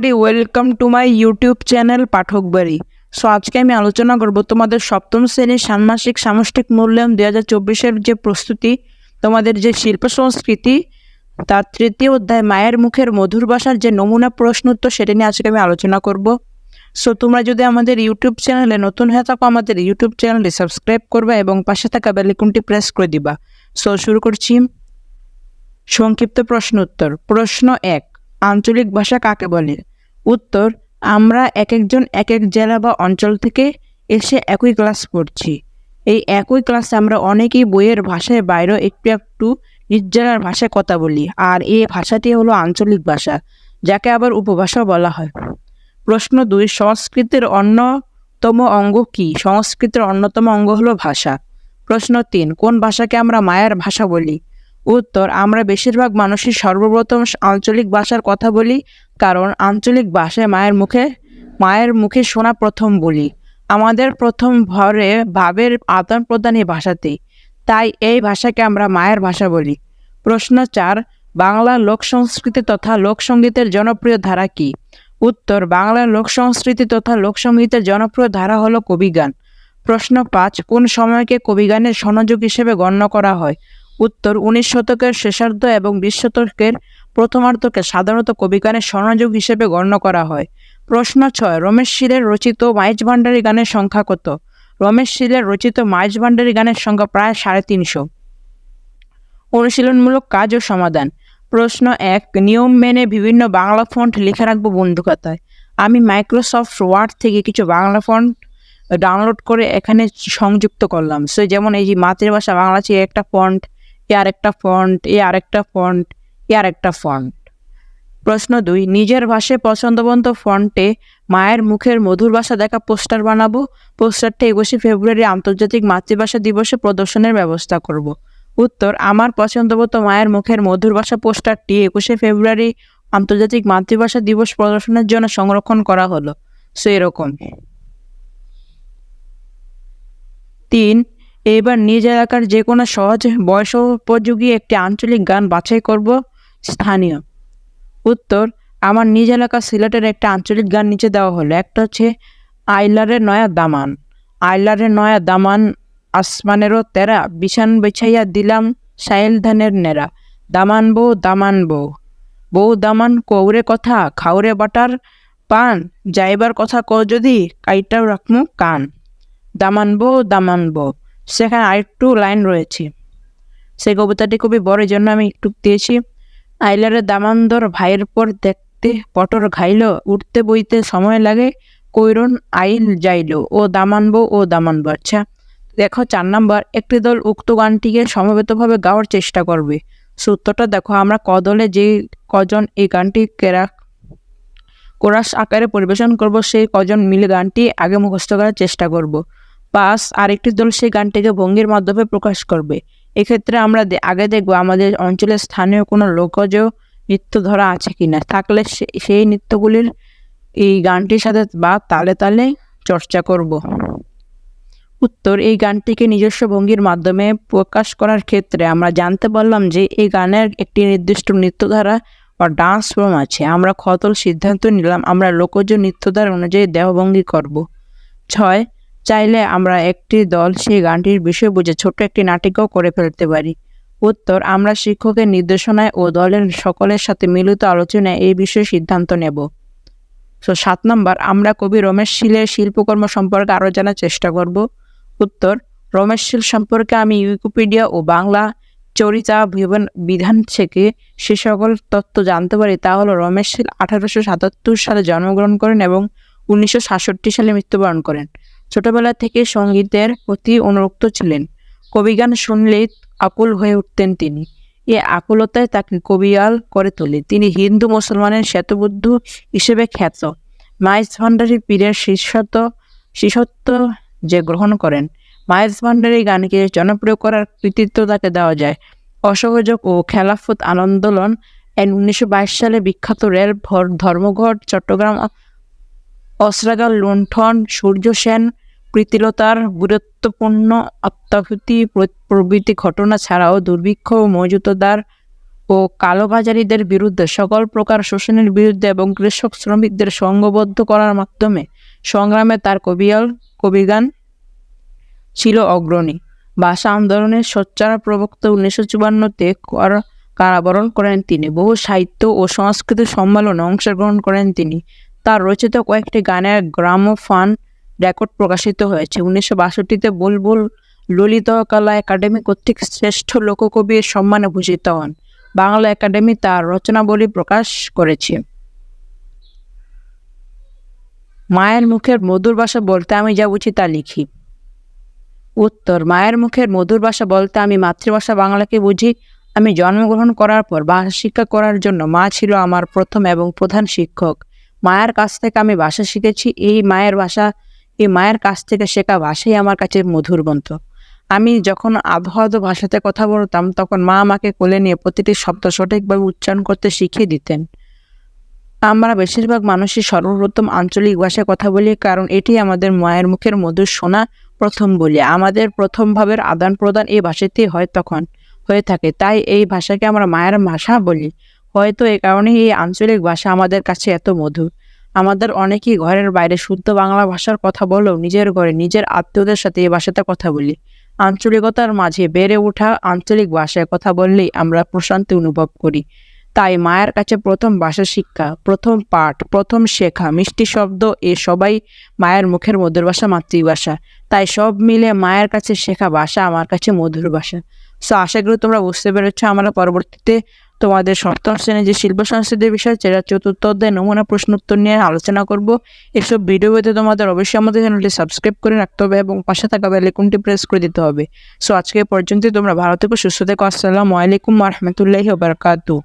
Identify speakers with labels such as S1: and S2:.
S1: Welcome to my YouTube channel Pathak Bari so আজকে আমি আলোচনা করব তোমাদের সপ্তম শ্রেণির ষান্মাসিক সামষ্টিক মূল্যায়ন দুই হাজার চব্বিশের যে প্রস্তুতি, তোমাদের যে শিল্প সংস্কৃতি, তার তৃতীয় অধ্যায় মায়ের মুখের মধুর ভাষার যে নমুনা প্রশ্ন উত্তর সেটা নিয়ে আজকে আমি আলোচনা করব। সো তোমরা যদি আমাদের ইউটিউব চ্যানেলে নতুন হয়ে থাকো, আমাদের ইউটিউব চ্যানেলটি সাবস্ক্রাইব করবে এবং পাশে থাকা বেলিকুনটি প্রেস করে দিবা। সো শুরু করছি। সংক্ষিপ্ত প্রশ্ন উত্তর প্রশ্ন এক। আঞ্চলিক ভাষা কাকে বলে? উত্তর, আমরা এক একজন এক এক জেলা বা অঞ্চল থেকে এসে একই ক্লাস পড়ছি এই একই ক্লাসে আমরা অনেকেই বইয়ের ভাষায় বাইরেও একটু একটু নিজ জেলার ভাষায় কথা বলি, আর এই ভাষাটি হলো আঞ্চলিক ভাষা, যাকে আবার উপভাষা বলা হয়। প্রশ্ন দুই, সংস্কৃতির অন্যতম অঙ্গ কি? সংস্কৃতির অন্যতম অঙ্গ হলো ভাষা। প্রশ্ন তিন, কোন ভাষাকে আমরা মায়ের ভাষা বলি? উত্তর, আমরা বেশিরভাগ মানুষই সর্বপ্রথম আঞ্চলিক ভাষার কথা বলি, কারণ আঞ্চলিক ভাষায় মায়ের মুখে মায়ের মুখে শোনা প্রথম বলি। আমাদের প্রথম ভরে ভাবের আদান প্রদান এই ভাষাতেই। তাই এই ভাষাকে আমরা মায়ের ভাষা বলি। প্রশ্ন চার, বাংলা লোক সংস্কৃতি তথা লোকসঙ্গীতের জনপ্রিয় ধারা কি? উত্তর বাংলার লোক সংস্কৃতি তথা লোকসঙ্গীতের জনপ্রিয় ধারা হলো কবিগান। প্রশ্ন পাঁচ, কোন সময়কে কবিগানের সনযোগ হিসেবে গণ্য করা হয়? উত্তর উনিশ শতকের শেষার্ধ এবং বিশ শতকের প্রথমার্ধকে সাধারণত কবিগানের স্বর্ণযুগ হিসেবে গণ্য করা হয়। প্রশ্ন ছয়, রমেশ শীলের রচিত মাইজ ভান্ডারী গানের সংখ্যা কত? রমেশ শীলের রচিত মাইজ ভান্ডারী গানের সংখ্যা প্রায় সাড়ে তিনশো। অনুশীলনমূলক কাজ ও সমাধান। প্রশ্ন এক, নিয়ম মেনে বিভিন্ন বাংলা ফন্ট লিখে রাখব বন্ধু খাতায় আমি মাইক্রোসফট ওয়ার্ড থেকে কিছু বাংলা ফন্ট ডাউনলোড করে এখানে সংযুক্ত করলাম। সো যেমন এই যে মাতৃভাষা বাংলা আছে একটা ফন্ট এ আরেকটা ফন্ট এ আরেকটা ফন্ট এ আরেকটা ফন্ট প্রশ্ন দুই, নিজের ভাষায় পছন্দবন্ত ফন্টে মায়ের মুখের মধুর ভাষা দেখা পোস্টার বানাবো? পোস্টারটা একুশে ফেব্রুয়ারি আন্তর্জাতিক মাতৃভাষা দিবসে প্রদর্শনের ব্যবস্থা করব। উত্তর, আমার পছন্দমতো মায়ের মুখের মধুর ভাষা পোস্টারটি একুশে ফেব্রুয়ারি আন্তর্জাতিক মাতৃভাষা দিবস প্রদর্শনের জন্য সংরক্ষণ করা হলো। সো এরকম। তিন এবার নিজ এলাকার যে কোনো সহজ বয়স উপযোগী একটি আঞ্চলিক গান বাছাই করব স্থানীয়। উত্তর, আমার নিজ এলাকা সিলেটের একটা আঞ্চলিক গান নিচে দেওয়া হলো। একটা হচ্ছে আইলারের নয়া দামান। আইলারের নয়া দামান আসমানেরও তেরা, বিছান বেছাইয়া দিলাম সাইল ধানের নেরা দামান বউ দামান বউ। বউ, দামান, কৌরে কথা, খাউরে বাটার পান, যাইবার কথা কও যদি, কাইটাও রাখমু কান। দামান বউ দামান বউ। সেখানে আরেকটু লাইন রয়েছে। সেই কবিতাটি খুবই বড়, এই জন্য আমি একটু দিয়েছি। আইলারে দামান্দর ভাইয়ের পর দেখতে পটর ঘাইল, উঠতে বইতে সময় লাগে, কৈরন আইল যাইল, ও দামানব ও দামানবো। আচ্ছা দেখো চার নাম্বার, একটি দল উক্ত গানটিকে সমবেতভাবে গাওয়ার চেষ্টা করবে। সূত্রটা দেখো, আমরা কদলে যে কজন এই গানটি কেরা, কোরাস আকারে পরিবেশন করব, সেই কজন মিলে গানটি আগে মুখস্থ করার চেষ্টা করব। পাস আরেকটি দল সেই গানটিকে ভঙ্গির মাধ্যমে প্রকাশ করবে। এক্ষেত্রে আমরা আগে দেখব আমাদের অঞ্চলের স্থানীয় কোনো লোকজ নৃত্য ধরা আছে কিনা। থাকলে সেই নৃত্যগুলির এই গানটির সাথে বা তালে তালে চর্চা করব। উত্তর, এই গানটিকে নিজস্ব ভঙ্গির মাধ্যমে প্রকাশ করার ক্ষেত্রে আমরা জানতে পারলাম যে এই গানের একটি নির্দিষ্ট নৃত্যধারা বা ডান্স ফর্ম আছে। আমরা খতল সিদ্ধান্ত নিলাম, আমরা লোকজ নৃত্যধারা অনুযায়ী দেহভঙ্গি করব। ছয় চাইলে আমরা একটি দল সেই গানটির বিষয় বুঝে ছোট একটি নাটিকও করে ফেলতে পারি। উত্তর, আমরা শিক্ষকের নির্দেশনায় ও দলের সকলের সাথে মিলিত আলোচনায় এই বিষয়ে সিদ্ধান্ত নেব। তো সাত নম্বর, আমরা কবি রমেশ শীলের শিল্পকর্ম সম্পর্কে আরও জানার চেষ্টা করব। উত্তর, রমেশ শীল সম্পর্কে আমি উইকিপিডিয়া ও বাংলা চরিতা বিধান থেকে সে সকল তথ্য জানতে পারি তা হলো রমেশ শীল আঠারোশো সাতাত্তর সালে জন্মগ্রহণ করেন এবং উনিশশো সাতষট্টি সালে মৃত্যুবরণ করেন। ছোটবেলা থেকে সঙ্গীতের প্রতি অনুরক্ত ছিলেন। কবিগান শুনলে আকুল হয়ে উঠতেন তিনি। এ আকুলতায় তাকে কবিয়াল করে তোলে। তিনি হিন্দু মুসলমানের শ্বেতবুদ্ধ হিসেবে খ্যাত। মাইজ ভান্ডারী পীরের শিষ্যত্ব শিষ্যত্ব যে গ্রহণ করেন মাইজ ভান্ডারী গানকে জনপ্রিয় করার কৃতিত্ব তাকে দেওয়া যায়। অসহযোগ ও খেলাফত আন্দোলন এন উনিশশো বাইশ সালে বিখ্যাত রেল ধর্মঘট চট্টগ্রাম অস্ত্রাগার লুণ্ঠন, সূর্য সেন, প্রীতিলতার গুরুত্বপূর্ণ আত্মাহুতি প্রভৃতি ঘটনা ছাড়াও দুর্ভিক্ষ ও মজুতদার ও কালোবাজারিদের বিরুদ্ধে সকল প্রকার শোষণের বিরুদ্ধে এবং কৃষক শ্রমিকদের সংঘবদ্ধ করার মাধ্যমে সংগ্রামে তার কবিয়াল কবিগান ছিল অগ্রণী। ভাষা আন্দোলনের সোচ্চার প্রবক্তা উনিশশো চুয়ান্নতে কারাবরণ করেন তিনি। বহু সাহিত্য ও সংস্কৃতি সম্মেলনে অংশগ্রহণ করেন তিনি। তার রচিত কয়েকটি গানের গ্রামোফান রেকর্ড প্রকাশিত হয়েছে। উনিশশো বাষট্টিতে বুলবুল ললিত কলা একাডেমি কর্তৃক শ্রেষ্ঠ লোককবির সম্মানে ভূষিত হন। বাংলা একাডেমি তার রচনাবলী প্রকাশ করেছে। মায়ের মুখের মধুর ভাষা বলতে আমি যা বুঝি তা লিখি। উত্তর, মায়ের মুখের মধুর ভাষা বলতে আমি মাতৃভাষা বাংলাকে বুঝি। আমি জন্মগ্রহণ করার পর ভাষা শিক্ষা করার জন্য মা ছিল আমার প্রথম এবং প্রধান শিক্ষক। মায়ের কাছ থেকে আমি ভাষা শিখেছি। এই মায়ের ভাষা, এই মায়ের কাছ থেকে শেখা ভাষাই আমার কাছে মধুর গ্রন্থ। আমি যখন আবহাওয়া ভাষাতে কথা বলতাম, তখন মা আমাকে কোলে নিয়ে প্রতিটি শব্দ সঠিকভাবে উচ্চারণ করতে শিখিয়ে দিতেন। আমরা বেশিরভাগ মানুষই সর্বপ্রথম আঞ্চলিক ভাষায় কথা বলি, কারণ এটি আমাদের মায়ের মুখের মধুর শোনা প্রথম বলি। আমাদের প্রথম ভাবের আদান প্রদান এই ভাষাতেই হয় তখন, হয়ে থাকে। তাই এই ভাষাকে আমরা মায়ের ভাষা বলি। হয়তো এই কারণে এই আঞ্চলিক ভাষা আমাদের কাছে এত মধুর। আমাদের অনেকেই ঘরের বাইরে শুদ্ধ বাংলা ভাষার কথা বলেও নিজের ঘরে নিজের আত্মীয়দের সাথে এই ভাষাতে কথা বলি। আঞ্চলিকতার মাঝে বেড়ে ওঠা আঞ্চলিক ভাষায় কথা বললেই আমরা প্রশান্তি অনুভব করি। তাই মায়ের কাছে প্রথম ভাষা শিক্ষা, প্রথম পাঠ, প্রথম শেখা, মিষ্টি শব্দ এ সবাই মায়ের মুখের মধুর ভাষা, মাতৃভাষা। তাই সব মিলে মায়ের কাছে শেখা ভাষা আমার কাছে মধুর ভাষা। সো আশা করি তোমরা বুঝতে পেরেছ, আমরা পরবর্তীতে তোমাদের সপ্তম শ্রেণির যে শিল্প সংস্কৃতির বিষয়, সেটা চতুর্থ অধ্যায় নমুনা প্রশ্ন উত্তর নিয়ে আলোচনা করব। এসব ভিডিওতে তোমাদের অবশ্যই আমাদের চ্যানেলটি সাবস্ক্রাইব করে রাখতে হবে এবং পাশে থাকা বেলাইকনটি প্রেস করে দিতে হবে। সো আজকে পর্যন্ত তোমরা ভালো থেকো, সুস্থ থেকো। আসসালামু আলাইকুম রহমতুল্লাহি বারকাতু